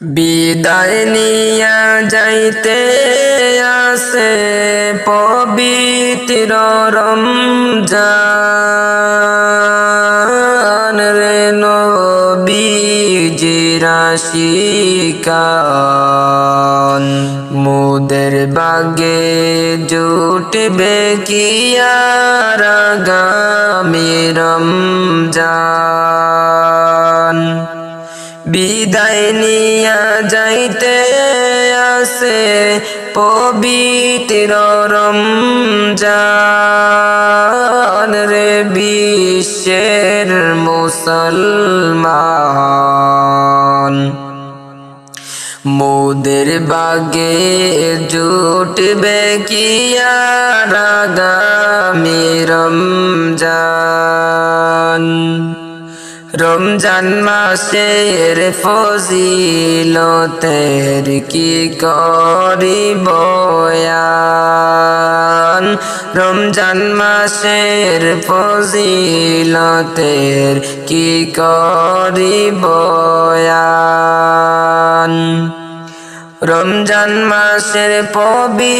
বিদায় নিয়া যাইতে আসে পবিত্র রমজান রে নবীজিরা শিকান মুদের বাগে জুটবে কিয়ার গামি রমজান? বিদায় নিয়া যাইতে আসে পবিত্র রমজান রে বিশ্বের মুসলমান। মোদের বাগে জুটবে কিয়ার আগামী রমজান? রমজান মাসের ফজিলতের কি করি বয়ান রমজান মাসের ফজিলতের কি করি বয়ান রমজান মাসের পবিত্রতার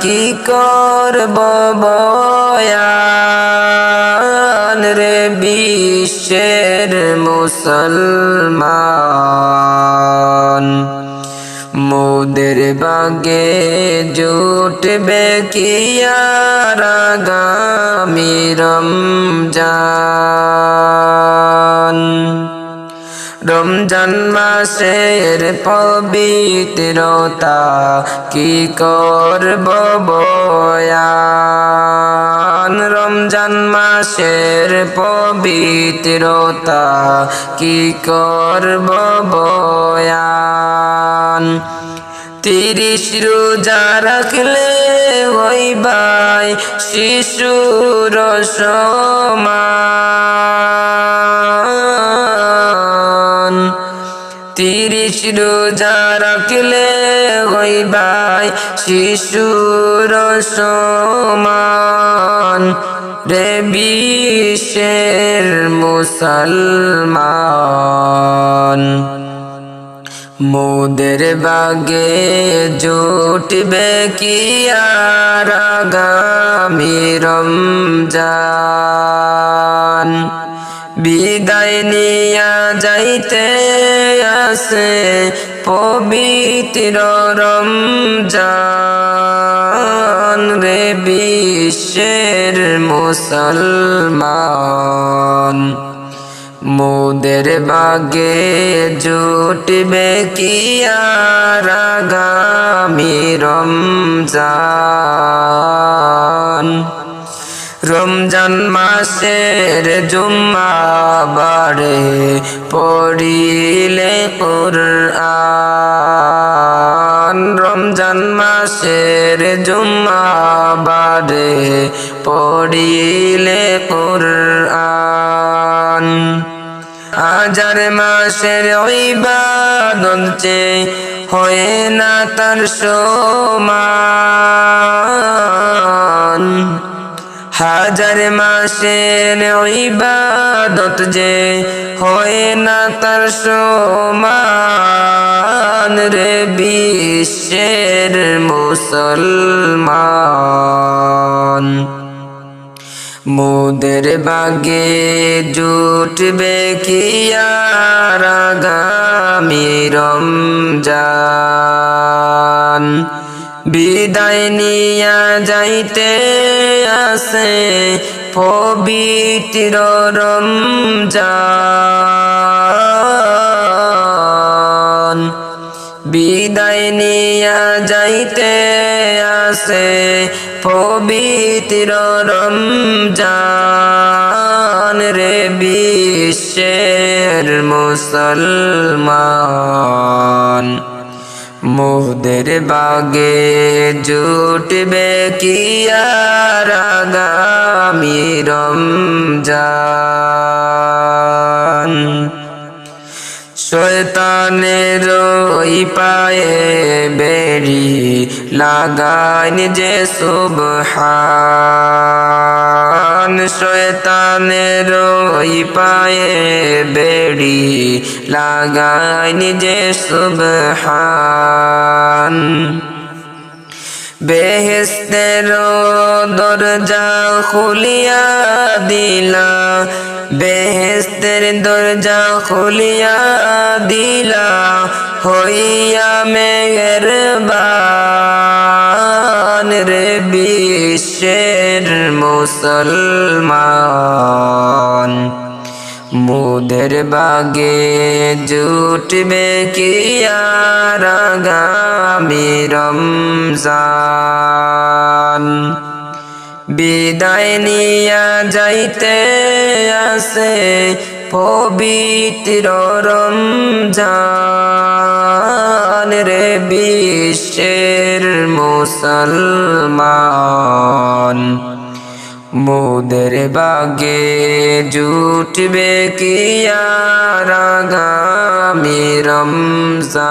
কি করব বয়ান? রে বিশ্বের মুসলমান। মোদের বাগে জুটবে কিয়ার আগামী রমজান। রমজান মাসের পবিত্রতা কি করব বয়ান? রমজান মাসের পবিত্রতা কি করব বয়ান? তিরিশ রোজা রাখলে হইবাই শিশুর সমান। রোজা রাখলে হইবাই শিশুর সমান। রে বিশ্বের মুসলমান। মোদের বাগে জুটবে কি আর আগামী রমজান? বিদায় নিয়া যাইতে আসে পবিত্র রমজান রে বিশ্বের মুসলমান। মোদের বাগে জুটবে কি আর আগামী রমজান? রমজান মাসের জুম্মা পড়িলে কোরআন। রমজান মাসের জুম্মা বারে পড়িলে কোরআন। হাজার মাসের ইবাদত যে হয় না তার সমান। হাজার মাসের ইবাদত যে হয় না তার সমান রে বিশ্বের মুসলমান। মোদের বাগে জুটবে কি আর আগামী রমজান? বিদায় নিয়া যাইতে আসে পবিত্র রমজান। বিদায় নিয়া যাইতে আসে পবিত্র রমজান রে বিশ্বের মুসলমান। মোদের বাগে জুটবে কি আর আগামী শয়তানের ওই পায়ে বেড়ি লাগাইন যে সুবহান। মহান শয়তানের ওই পায়ে বেড়ি লাগাই নিজে সুবহান। বেহেস্তের দরজা খুলিয়া দিলা, বেহেস্তের দরজা খুলিয়া দিলা, হইয়া মেহেরবান। মুসলমান। মুদের বাগে জুটবে কি আর আগামী রমজান? বিদায় নিয়া যাইতে আসে পবিত্র রমজান রে বিশ্বের মুসলমান। মোদের বাগে জুটবে কি আর আগামী রমজান?